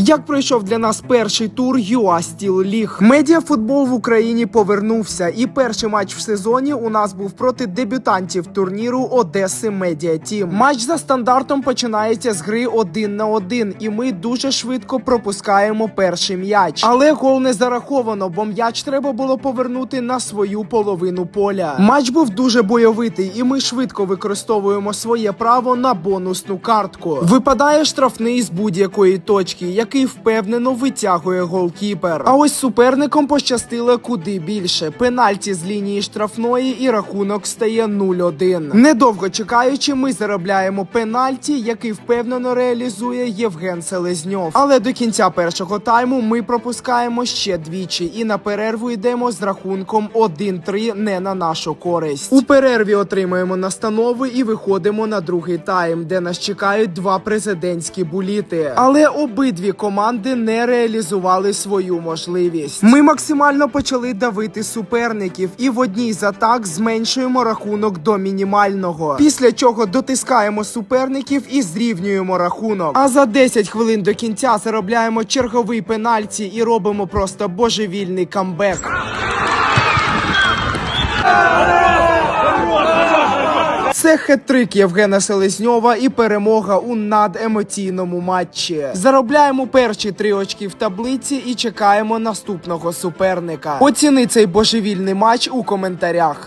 Як пройшов для нас перший тур ЮА Стіл Ліг? Медіафутбол в Україні повернувся, і перший матч в сезоні у нас був проти дебютантів турніру Одеси Медіа Тім. Матч за стандартом починається з гри один на один, і ми дуже швидко пропускаємо перший м'яч. Але гол не зараховано, бо м'яч треба було повернути на свою половину поля. Матч був дуже бойовитий, і ми швидко використовуємо своє право на бонусну картку. Випадає штрафний з будь-якої точки, який впевнено витягує голкіпер. А ось суперникам пощастило куди більше. Пенальті з лінії штрафної і рахунок стає 0-1. Недовго чекаючи, ми заробляємо пенальті, який впевнено реалізує Євген Селезньов. Але до кінця першого тайму ми пропускаємо ще двічі і на перерву йдемо з рахунком 1-3 не на нашу користь. У перерві отримуємо настанови і виходимо на другий тайм, де нас чекають два президентські буліти. Але обидві команди не реалізували свою можливість. Ми максимально почали давити суперників і в одній з атак зменшуємо рахунок до мінімального. Після чого дотискаємо суперників і зрівнюємо рахунок. А за 10 хвилин до кінця заробляємо черговий пенальті і робимо просто божевільний камбек. Це хет-трик Євгена Селезньова і перемога у надемоційному матчі. Заробляємо перші три очки в таблиці і чекаємо наступного суперника. Оціни цей божевільний матч у коментарях.